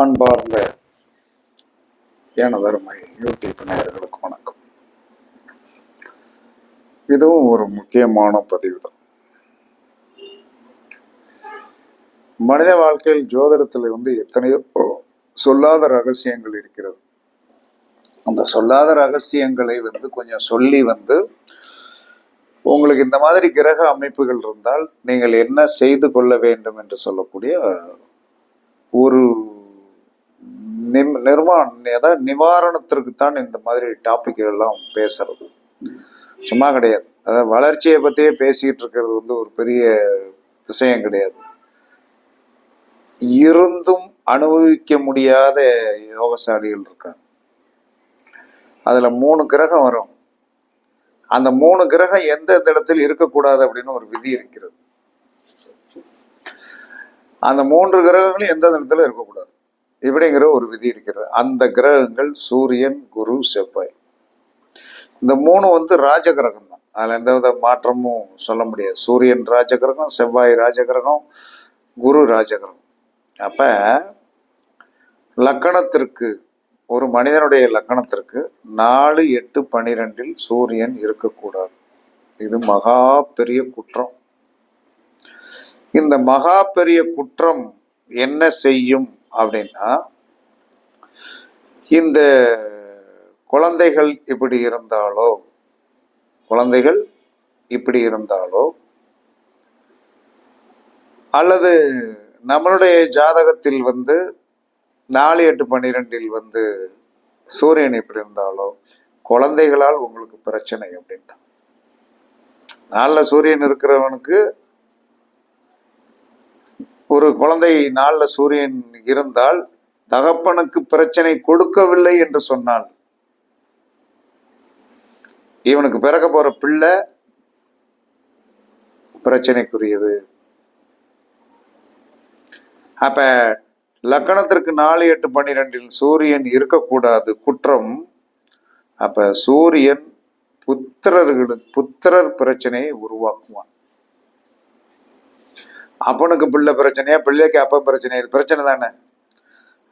அன்பார்ந்த எனதருமை யூடியூப் நேயர்களுக்கு வணக்கம். இதுவும் ஒரு முக்கியமான பதிவு தான் மனித வாழ்க்கையில் ஜோதிடத்தில் வந்து எத்தனையோ சொல்லாத ரகசியங்கள் இருக்கிறது. அந்த சொல்லாத ரகசியங்களை வந்து கொஞ்சம் சொல்லி வந்து உங்களுக்கு இந்த மாதிரி கிரக அமைப்புகள் இருந்தால் நீங்கள் என்ன செய்து கொள்ள வேண்டும் என்று சொல்லக்கூடிய ஒரு நிம் நிர்மா அதாவது நிவாரணத்திற்கு தான் இந்த மாதிரி டாபிக் எல்லாம் பேசுறது. சும்மா கிடையாது. அதாவது வளர்ச்சியை பற்றியே பேசிக்கிட்டு இருக்கிறது வந்து ஒரு பெரிய விஷயம் கிடையாது. இருந்தும் அனுபவிக்க முடியாத யோகசாலிகள் இருக்காங்க. அதுல மூணு கிரகம் வரும். அந்த மூணு கிரகம் எந்த இடத்தில் இருக்கக்கூடாது அப்படின்னு ஒரு விதி இருக்கிறது. அந்த மூன்று கிரகங்களும் எந்த இடத்துல இருக்கக்கூடாது. இப்படிங்கிற ஒரு விதி இருக்கிறது. அந்த கிரகங்கள் சூரியன் குரு செவ்வாய். இந்த மூணு வந்து ராஜகிரகம் தான் அதில் எந்த வித மாற்றமும் சொல்ல முடியாது. சூரியன் ராஜகிரகம் செவ்வாய் ராஜ கிரகம் குரு ராஜகிரகம். அப்போ அப்ப லக்கணத்திற்கு ஒரு மனிதனுடைய லக்கணத்திற்கு நாலு எட்டு பனிரெண்டில் சூரியன் இருக்கக்கூடாது. இது மகா பெரிய குற்றம். இந்த மகா பெரிய குற்றம் என்ன செய்யும்? அப்படின்னா இந்த குழந்தைகள் இப்படி இருந்தாலோ குழந்தைகள் இப்படி இருந்தாலோ அல்லது நம்மளுடைய ஜாதகத்தில் வந்து நாலு எட்டு பன்னிரெண்டில் வந்து சூரியன் இப்படி இருந்தாலோ குழந்தைகளால் உங்களுக்கு பிரச்சனை அப்படின்ட்டு நாளில் சூரியன் இருக்கிறவனுக்கு ஒரு குழந்தை நாளில் சூரியன் இருந்தால் தகப்பனுக்கு பிரச்சனை கொடுக்கவில்லை என்று சொன்னால் இவனுக்கு பிறக்க போற பிள்ளை பிரச்சனைக்குரியது. அப்ப லக்கணத்திற்கு நாலு எட்டு பன்னிரெண்டில் சூரியன் இருக்கக்கூடாது குற்றம். அப்ப சூரியன் புத்திரர்களுக்கு புத்திரர் பிரச்சனையை உருவாக்குவான். அப்பனுக்கு பிள்ளை பிரச்சனையா பிள்ளைக்கு அப்ப பிரச்சனை இது பிரச்சனை தானே.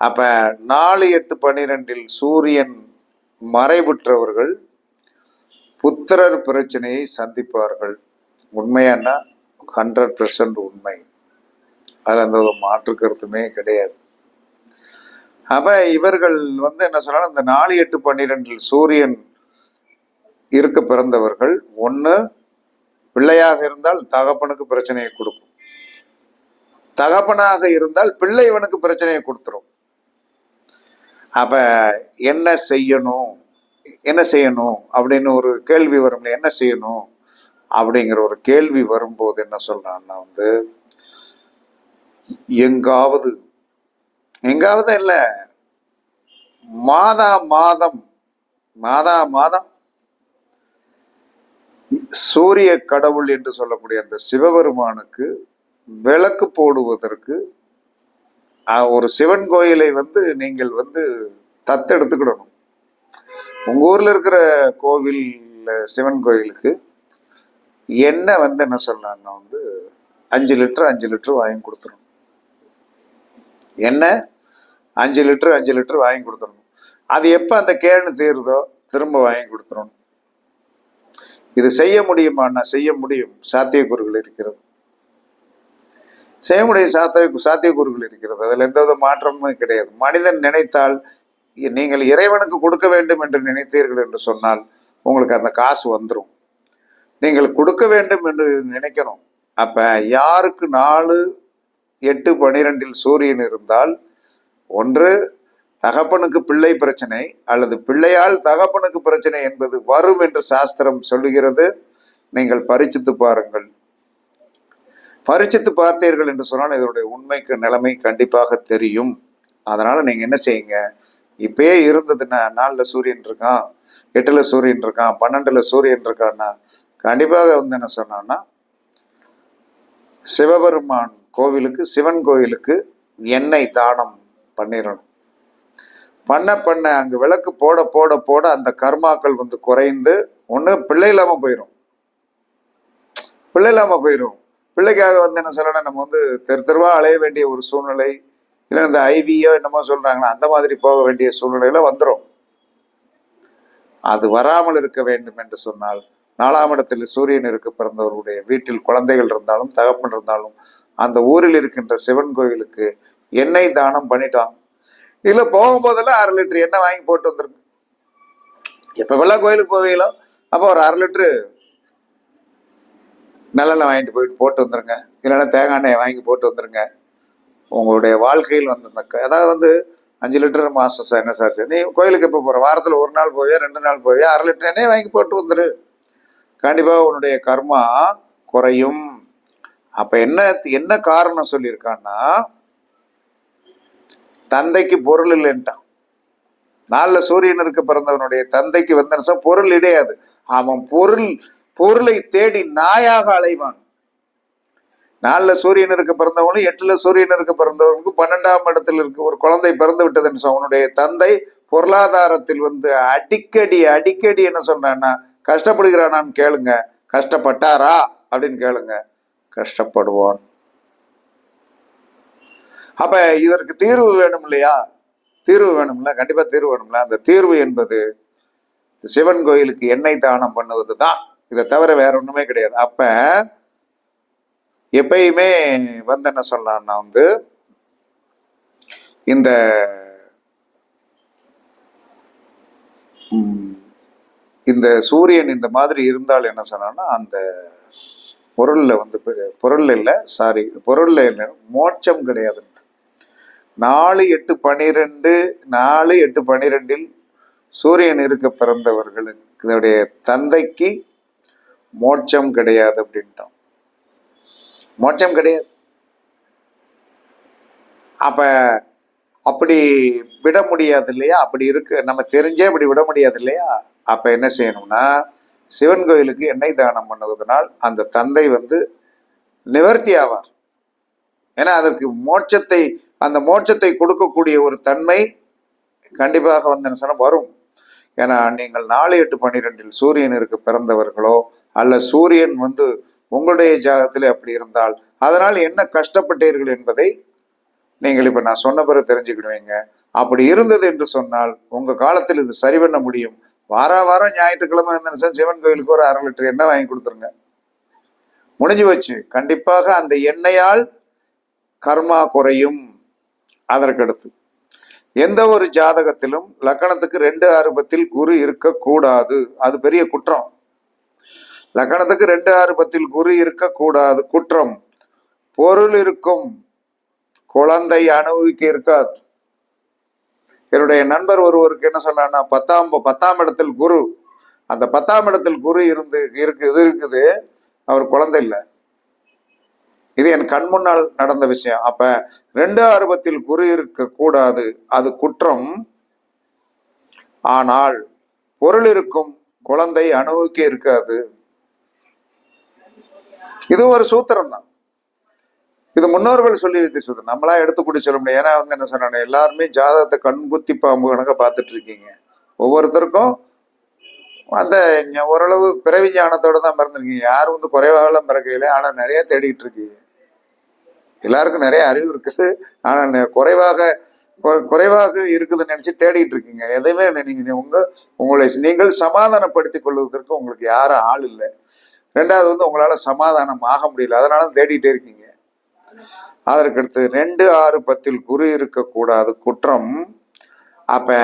அப்ப நாலு எட்டு பன்னிரெண்டில் சூரியன் மறைவுற்றவர்கள் புத்திரர் பிரச்சனையை சந்திப்பார்கள். உண்மையானா ஹண்ட்ரட் பெர்சன்ட் உண்மை. அதில் எந்த ஒரு மாற்று கருத்துமே கிடையாது. அப்ப இவர்கள் வந்து என்ன சொன்னாலும் இந்த நாலு எட்டு பன்னிரெண்டில் சூரியன் இருக்க பிறந்தவர்கள் ஒன்று பிள்ளையாக இருந்தால் தகப்பனுக்கு பிரச்சனையை கொடுக்கும். தகப்பனாக இருந்தால் பிள்ளை இவனுக்கு பிரச்சனையை கொடுத்துரும். அப்ப என்ன செய்யணும்? என்ன செய்யணும்? அப்படின்னு ஒரு கேள்வி வரும் என்ன செய்யணும்? அப்படிங்கிற ஒரு கேள்வி வரும்போது என்ன சொல்றான்னா வந்து எங்காவது எங்காவது இல்லை மாதா மாதம் மாதா மாதம் சூரிய கடவுள் என்று சொல்லக்கூடிய அந்த சிவபெருமானுக்கு விளக்கு போடுவதற்கு ஒரு சிவன் கோயிலை வந்து நீங்கள் வந்து தத்தெடுத்துக்கிடணும். உங்க ஊர்ல இருக்கிற கோவில் சிவன் கோயிலுக்கு எண்ணெய் வந்து என்ன சொல்லலாம்னா வந்து அஞ்சு லிட்டர் அஞ்சு லிட்டர் வாங்கி கொடுத்துடணும். எண்ணெய் அஞ்சு லிட்டர் அஞ்சு லிட்டர் வாங்கி கொடுத்துடணும். அது எப்போ அந்த கேனு தீருதோ திரும்ப வாங்கி கொடுத்துடணும். இது செய்ய முடியுமான்னா செய்ய முடியும். சாத்தியக்கூறுகள் இருக்கிறது. செய்ய சாத்திய சாத்தியக்கூறுகள் இருக்கிறது. அதில் எந்த வித மாற்றமும் கிடையாது. மனிதன் நினைத்தால் நீங்கள் இறைவனுக்கு கொடுக்க வேண்டும் என்று நினைத்தீர்கள் என்று சொன்னால் உங்களுக்கு அந்த காசு வந்துடும் நீங்கள் கொடுக்க வேண்டும் என்று நினைக்கணும். அப்ப யாருக்கு நாலு எட்டு பனிரெண்டில் சூரியன் இருந்தால் ஒன்று தகப்பனுக்கு பிள்ளை பிரச்சனை அல்லது பிள்ளையால் தகப்பனுக்கு பிரச்சனை என்பது வரும் என்று சாஸ்திரம் சொல்லுகிறது. நீங்கள் பரிச்சித்து பாருங்கள். பரிச்சித்து பார்த்தீர்கள் என்று சொன்னால் இதனுடைய உண்மைக்கு நிலைமை கண்டிப்பாக தெரியும். அதனால நீங்க என்ன செய்யுங்க? இப்பயே இருந்ததுன்னா நாலுல சூரியன் இருக்கான் எட்டுல சூரியன் இருக்கான் பன்னெண்டுல சூரியன் இருக்கான்னா கண்டிப்பாக வந்து என்ன சொன்னான்னா சிவபெருமான் கோவிலுக்கு சிவன் கோவிலுக்கு எண்ணெய் தானம் பண்ணிடணும் பண்ண பண்ண அங்கு விளக்கு போட போட போட அந்த கர்மாக்கள் வந்து குறைந்து ஒண்ணு பிள்ளை இல்லாம போயிடும் பிள்ளை இல்லாம போயிடும் பிள்ளைக்காக வந்து என்ன சொல்லணும் நம்ம வந்து தெரு தெருவா அலைய வேண்டிய ஒரு சூழ்நிலை இல்லை இந்த ஐவியோ என்னமோ சொல்றாங்களா அந்த மாதிரி போக வேண்டிய சூழ்நிலையில வந்துடும் அது வராமல் இருக்க வேண்டும் என்று சொன்னால் நாலாம் இடத்தில் சூரியன் இருக்க பிறந்தவருடைய வீட்டில் குழந்தைகள் இருந்தாலும் தகப்பன் இருந்தாலும் அந்த ஊரில் இருக்கின்ற சிவன் கோயிலுக்கு எண்ணெய் தானம் பண்ணிட்டாங்க இல்லை போகும்போதெல்லாம் அரை லிட்டர் எண்ணெய் வாங்கி போட்டு வந்துருங்க. எப்பவெல்லாம் கோயிலுக்கு போவீங்களோ அப்போ ஒரு அரை லிட்டரு நல்லெண்ணெய் வாங்கிட்டு போயிட்டு போட்டு வந்துருங்க. இல்லைன்னா தேங்காய் எண்ணெய் வாங்கி போட்டு வந்துருங்க. உங்களுடைய வாழ்க்கையில் வந்து இந்த அதாவது வந்து அஞ்சு லிட்டர் மாதம் சார் என்ன சார் நீ கோயிலுக்கு எப்போ போகிற வாரத்தில் ஒரு நாள் போவியா ரெண்டு நாள் போவியா? அரை லிட்டர் எண்ணெய் வாங்கி போட்டு வந்துரு. கண்டிப்பாக உன்னுடைய கர்மா குறையும். அப்போ என்ன என்ன காரணம் சொல்லியிருக்கான்னா தந்தைக்கு பொருள் இல்லைன்ட்டான். நாலுல சூரியனருக்கு பிறந்தவனுடைய தந்தைக்கு வந்த பொருள் இடையாது அவன் பொருள் பொருளை தேடி நாயாக அலைவான். நாலுல சூரியன் இருக்க பிறந்தவனும் எட்டுல சூரியனருக்கு பிறந்தவனுக்கு பன்னெண்டாம் இடத்தில் இருக்க ஒரு குழந்தை பிறந்து விட்டதுன்னு சொன்ன அவனுடைய தந்தை பொருளாதாரத்தில் வந்து அடிக்கடி அடிக்கடி என்ன சொன்னான்னா கஷ்டப்படுகிறானான்னு கேளுங்க. கஷ்டப்பட்டாரா? அப்படின்னு கேளுங்க. கஷ்டப்படுவான். அப்ப இதற்கு தீர்வு வேணும் இல்லையா? தீர்வு வேணும்ல? கண்டிப்பா தீர்வு வேணும்ல? அந்த தீர்வு என்பது சிவன் கோயிலுக்கு எண்ணெய் தானம் பண்ணுவது தான் இதை தவிர வேற ஒண்ணுமே கிடையாது. அப்ப எப்பயுமே வந்து என்ன சொல்லலாம்னா வந்து இந்த இந்த சூரியன் இந்த மாதிரி இருந்தால் என்ன சொன்னான்னா அந்த பொருள்ல வந்து பொருள் இல்லை இல்ல சாரி பொருள்ல இல்ல மோட்சம் கிடையாது. நாலு எட்டு பனிரெண்டு நாலு எட்டு பனிரெண்டில் சூரியன் இருக்க பிறந்தவர்களுக்கு இதோடைய தந்தைக்கு மோட்சம் கிடையாது அப்படின்ட்டோம் மோட்சம் கிடையாது. அப்ப அப்படி விட முடியாது இல்லையா? அப்படி இருக்கு. நம்ம தெரிஞ்சே அப்படி விட முடியாது இல்லையா? அப்ப என்ன செய்யணும்னா சிவன் கோயிலுக்கு எண்ணெய் தானம் பண்ணுவதனால் அந்த தந்தை வந்து நிவர்த்தி ஆவார். ஏன்னா அதற்கு மோட்சத்தை அந்த மோட்சத்தை கொடுக்கக்கூடிய ஒரு தன்மை கண்டிப்பாக வந்து என்ன வரும். ஏன்னா நீங்கள் நாலு எட்டு பன்னிரெண்டில் சூரியனிற்கு பிறந்தவர்களோ அல்ல சூரியன் வந்து உங்களுடைய ஜாகத்தில் அப்படி இருந்தால் அதனால் என்ன கஷ்டப்பட்டீர்கள் என்பதை நீங்கள் இப்போ நான் சொன்ன பிறகு தெரிஞ்சுக்கிடுவீங்க. அப்படி இருந்தது என்று சொன்னால் உங்கள் காலத்தில் இது சரி பண்ண முடியும். வார வாரம் ஞாயிற்றுக்கிழமை இருந்த சிவன் கோயிலுக்கு ஒரு அரை லிட்டர் எண்ணெய் வாங்கி கொடுத்துருங்க. முடிஞ்சு வச்சு கண்டிப்பாக அந்த எண்ணெயால் கர்மா குறையும். அதற்கடுத்து எந்த ஒரு ஜாதகத்திலும் லக்கணத்துக்கு ரெண்டு ஆரம்பத்தில் குரு இருக்கக்கூடாது. அது பெரிய குற்றம். லக்கணத்துக்கு ரெண்டு ஆறுபத்தில் குரு இருக்கக்கூடாது. குற்றம். பொருள் இருக்கும். குழந்தை அனுபவிக்க இருக்காது. என்னுடைய நண்பர் ஒருவருக்கு என்ன சொன்னான்னா பத்தாம் பத்தாம் இடத்தில் குரு. அந்த பத்தாம் இடத்தில் குரு இருந்து இருக்கு இது இருக்குது. அவர் குழந்தை இல்லை. இது என் கண் முன்னால் நடந்த விஷயம். அப்ப ரெண்டு ஆர்வத்தில் குரு இருக்க கூடாது அது குற்றம். ஆனால் பொருள் இருக்கும். குழந்தை அனுபவிக்க இருக்காது. இது ஒரு சூத்திரம் தான் இது முன்னோர்கள் சொல்லி வைத்த சூத்திரம். நம்மளா எடுத்து கூட சொல்ல முடியும் ஏன்னா வந்து என்ன சொன்னாங்க? எல்லாருமே ஜாதகத்தை கண் குத்தி பாம்பு கணக்க பார்த்துட்டு இருக்கீங்க. ஒவ்வொருத்தருக்கும் அந்த ஓரளவு பிறவி ஞானத்தோட தான் பிறந்திருக்கீங்க. யாரும் வந்து குறைவாகலாம் பிறக்கையில ஆனா நிறைய தேடிட்டு இருக்கீங்க. எல்லாருக்கும் நிறைய அறிவு இருக்குது. ஆனா குறைவாக குறைவாக இருக்குதுன்னு நினைச்சு தேடிட்டு இருக்கீங்க. எதையுமே நீங்க உங்க உங்களை நீங்கள் சமாதானப்படுத்திக் கொள்வதற்கு உங்களுக்கு யாரும் ஆள் இல்லை. ரெண்டாவது வந்து உங்களால் சமாதானம் ஆக முடியல. அதனால தேடிட்டே இருக்கீங்க. அதற்கடுத்து ரெண்டு ஆறு பத்தில் குரு இருக்கக்கூடாது. குற்றம். அப்ப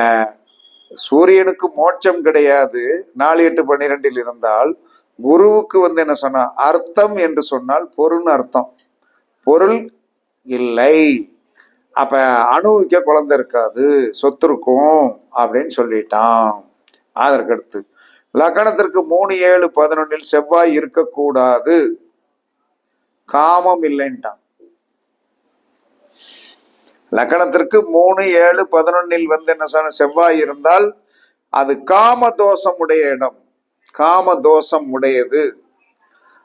சூரியனுக்கு மோட்சம் கிடையாது. நாலு எட்டு பன்னிரெண்டில் இருந்தால் குருவுக்கு வந்து என்ன சொன்னா அர்த்தம் என்று சொன்னால் பொருள்னு அர்த்தம். பொருள் இல்லை. அப்ப அணுவிக்க குழந்தை இருக்காது. சொத்து இருக்கும் அப்படின்னு சொல்லிட்டான். அதற்கடுத்து லக்கணத்திற்கு மூணு ஏழு பதினொன்னில் செவ்வாய் இருக்கக்கூடாது. காமம் இல்லைன்ட்டான். லக்கணத்திற்கு மூணு ஏழு பதினொன்னில் வந்து என்ன சொன்ன? செவ்வாய் இருந்தால் அது காம தோஷம் உடைய இடம். காம தோஷம் உடையது.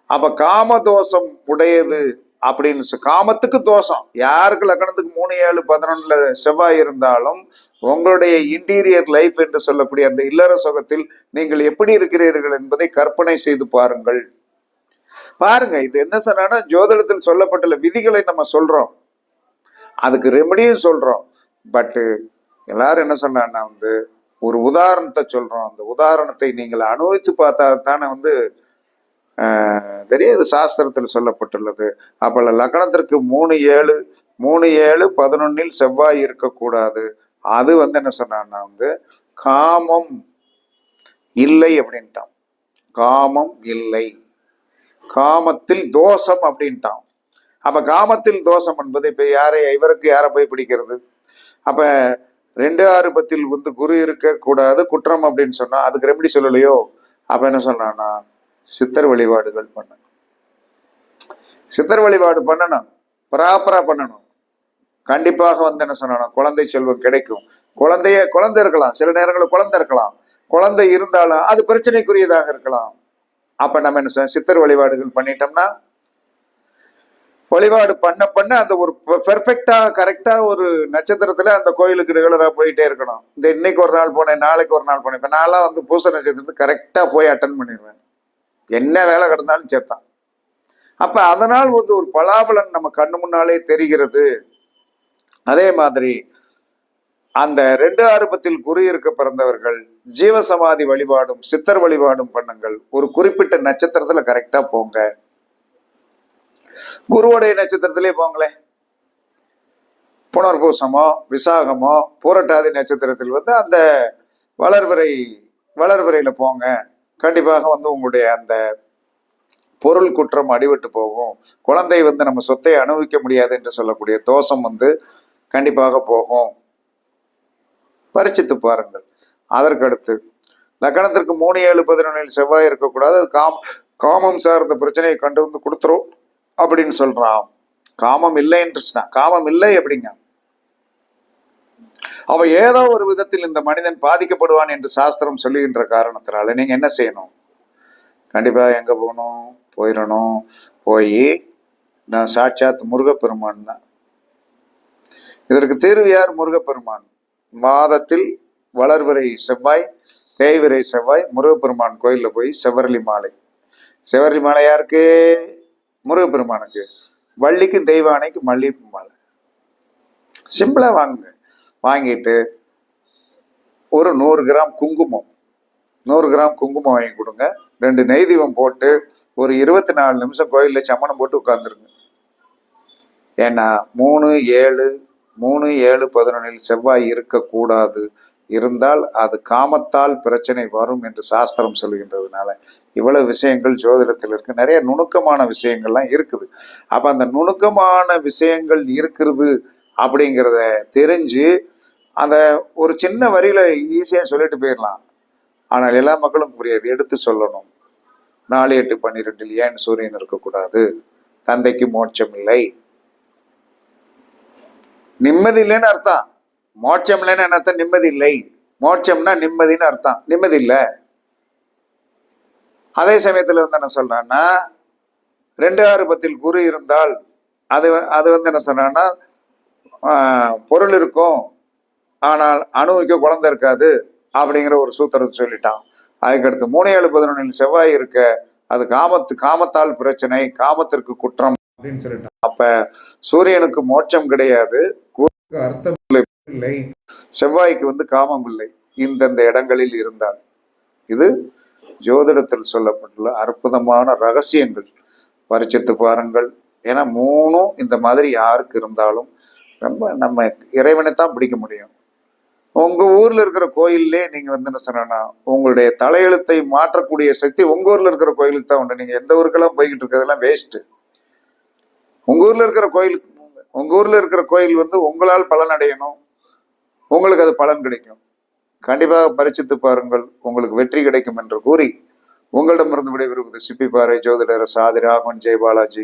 அப்ப காம தோஷம் உடையது அப்படின்னு சொ- காமத்துக்கு தோஷம். யாருக்கு லக்கணத்துக்கு மூணு ஏழு பதினொன்னுல செவ்வாய் இருந்தாலும் உங்களுடைய இன்டீரியர் லைஃப் என்று சொல்லக்கூடிய அந்த இல்லற சுகத்தில் நீங்கள் எப்படி இருக்கிறீர்கள் என்பதை கற்பனை செய்து பாருங்கள். பாருங்க இது என்ன சொன்னா ஜோதிடத்தில் சொல்லப்பட்டுள்ள விதிகளை நம்ம சொல்றோம். அதுக்கு ரெமடியும் சொல்றோம். பட்டு எல்லாரும் என்ன சொன்னா வந்து ஒரு உதாரணத்தை சொல்றோம். அந்த உதாரணத்தை நீங்கள் அனுபவித்து பார்த்தா தானே வந்து தெரியாது சாஸ்திரத்தில் சொல்லப்பட்டுள்ளது. அப்போ லக்னத்திற்கு மூணு ஏழு மூணு ஏழு பதினொன்னில் செவ்வாய் இருக்கக்கூடாது. அது வந்து என்ன சொன்னான்னா வந்து காமம் இல்லை அப்படின்ட்டான். காமம் இல்லை. காமத்தில் தோஷம் அப்படின்ட்டான். அப்ப காமத்தில் தோஷம் என்பது இப்ப யாரை இவருக்கு யாரை போய் பிடிக்கிறது? அப்ப ரெண்டு ஆறு பத்தில் வந்து குரு இருக்க கூடாது குற்றம் அப்படின்னு சொன்னா அதுக்கு ரெமடி சொல்லலையோ? அப்ப என்ன சொன்னான்னா சித்தர் வழிபாடுகள் பண்ணணும். சித்தர் வழிபாடு பண்ணணும். ப்ராப்பரா பண்ணணும். கண்டிப்பாக வந்து என்ன சொன்னோம் குழந்தை செல்வம் கிடைக்கும். குழந்தைய குழந்தை இருக்கலாம். சில நேரங்களில் குழந்தை இருக்கலாம். குழந்தை இருந்தாலும் அது பிரச்சனைக்குரியதாக இருக்கலாம். அப்ப நம்ம என்ன செய்யணும்? சித்தர் வழிபாடுகள் பண்ணிட்டோம்னா வழிபாடு பண்ண பண்ண அந்த ஒரு பெர்ஃபெக்டா கரெக்டா ஒரு நட்சத்திரத்துல அந்த கோயிலுக்கு ரெகுலரா போயிட்டே இருக்கணும். இந்த இன்னைக்கு ஒரு நாள் போனேன் நாளைக்கு ஒரு நாள் போனேன். இப்ப நான்லாம் வந்து பூச நட்சத்திரத்துக்கு கரெக்டா போய் அட்டன் பண்ணிடுவேன். என்ன வேலை கிடந்தாலும் சேர்த்தான். அப்ப அதனால் வந்து ஒரு பலாபலன் நம்ம கண்ணு முன்னாலே தெரிகிறது. அதே மாதிரி அந்த ரெண்டு ஆரம்பத்தில் குறி இருக்க பிறந்தவர்கள் ஜீவசமாதி வழிபாடும் சித்தர் வழிபாடும் பண்ணுங்கள். ஒரு குறிப்பிட்ட நட்சத்திரத்துல கரெக்டா போங்க. குருவோடைய நட்சத்திரத்திலே போங்களேன் புனர்பூசமோ விசாகமோ பூரட்டாதி நட்சத்திரத்தில் வந்து அந்த வளர்வரை வளர்வரையில போங்க. கண்டிப்பாக வந்து உங்களுடைய அந்த பொருள் குற்றம் அடிபட்டு போகும். குழந்தை வந்து நம்ம சொத்தை அனுபவிக்க முடியாது என்று சொல்லக்கூடிய தோஷம் வந்து கண்டிப்பாக போகும். பரிச்சித்து பாருங்கள். அதற்கடுத்து லக்கணத்திற்கு மூணு ஏழு பதினொன்றில் செவ்வாய் இருக்கக்கூடாது. அது காம் காமம் சார்ந்த பிரச்சனையை கண்டு வந்து கொடுத்துரும் அப்படின்னு சொல்றான். காமம் இல்லை என்றுச்சுனா காமம் இல்லை அப்படிங்க. அவன் ஏதோ ஒரு விதத்தில் இந்த மனிதன் பாதிக்கப்படுவான் என்று சாஸ்திரம் சொல்லுகின்ற காரணத்தினால நீங்க என்ன செய்யணும்? கண்டிப்பா எங்க போகணும்? போயிடணும். போய் நான் சாட்சாத் முருகப்பெருமான் தான். இதற்கு தீர்வு யார் முருகப்பெருமான்? மாதத்தில் வளர்வரை செவ்வாய் தேய்விரை செவ்வாய் முருகப்பெருமான் கோயில்ல போய் செவரலி மாலை. செவரலி மாலை யாருக்கு? முருகப்பெருமானுக்கு. வள்ளிக்கும் தெய்வானைக்கு மல்லிகைப்பூ மாலை. சிம்பிளா வாங்குங்க. வாங்கிட்டு ஒரு நூறு கிராம் குங்குமம் நூறு கிராம் குங்குமம் வாங்கி கொடுங்க. ரெண்டு நெய் தீபம் போட்டு ஒரு இருபத்தி நாலு நிமிஷம் கோயிலில் சமணம் போட்டு உட்காந்துருங்க ஏன்னா மூணு ஏழு மூணு ஏழு பதினொன்றில் செவ்வாய் இருக்கக்கூடாது. இருந்தால் அது காமத்தால் பிரச்சனை வரும் என்று சாஸ்திரம் சொல்லுகின்றதுனால இவ்வளவு விஷயங்கள் ஜோதிடத்தில் இருக்கு. நிறைய நுணுக்கமான விஷயங்கள்லாம் இருக்குது. அப்ப அந்த நுணுக்கமான விஷயங்கள் இருக்கிறது அப்படிங்கிறத தெரிஞ்சு அந்த ஒரு சின்ன வரியில ஈஸியா சொல்லிட்டு போயிடலாம். ஆனால் எல்லா மக்களும் புரியாது. எடுத்து சொல்லணும். நாலு எட்டு பன்னிரெண்டில் ஏன் சூரியன் இருக்கக்கூடாது. தந்தைக்கு மோட்சம் இல்லை. நிம்மதி இல்லைன்னு அர்த்தம். மோட்சம் இல்லைன்னு என்ன அர்த்தம்? நிம்மதி இல்லை. மோட்சம்னா நிம்மதின்னு அர்த்தம். நிம்மதி இல்லை. அதே சமயத்துல வந்து என்ன சொல்றான்னா ரெண்டு ஆறு பத்தில் குரு இருந்தால் அது அது வந்து என்ன சொல்றான்னா பொருள் இருக்கும். ஆனால் அணுவுக்கு குழந்தை இருக்காது அப்படிங்கிற ஒரு சூத்திரத்தை சொல்லிட்டான். அதுக்கடுத்து மூணு ஏழு பதினொன்றில் செவ்வாய் இருக்க அது காமத்து காமத்தால் பிரச்சனை காமத்திற்கு குற்றம் அப்படின்னு சொல்லிட்டான். அப்ப சூரியனுக்கு மோட்சம் கிடையாது. அர்த்தம் இல்லை. இல்லை செவ்வாய்க்கு வந்து காமம் இல்லை. இந்தந்த இடங்களில் இருந்தால் இது ஜோதிடத்தில் சொல்லப்பட்டுள்ள அற்புதமான ரகசியங்கள். பரிச்சித்து பாருங்கள். ஏன்னா மூணும் இந்த மாதிரி யாருக்கு இருந்தாலும் ரொம்ப நம்ம இறைவனை தான் பிடிக்க முடியும். உங்க ஊர்ல இருக்கிற கோயில்லே நீங்க வந்து என்ன சொன்னா உங்களுடைய தலையெழுத்தை மாற்றக்கூடிய சக்தி உங்க ஊர்ல இருக்கிற கோயிலுக்கு தான் உண்டு. நீங்க எந்த ஊருக்கெல்லாம் போய்கிட்டு இருக்கிறதெல்லாம் வேஸ்ட் உங்க ஊர்ல இருக்கிற கோயிலுக்கு உங்க ஊர்ல இருக்கிற கோயில் வந்து உங்களால் பலன் அடையணும் உங்களுக்கு அது பலன் கிடைக்கும். கண்டிப்பாக பரிச்சித்து பாருங்கள் உங்களுக்கு வெற்றி கிடைக்கும் என்று கூறி உங்களிடமிருந்து விடைபெறுவது சிப்பிப்பாறை ஜோதிடர் சாதி ராகவன் ஜெய் பாலாஜி.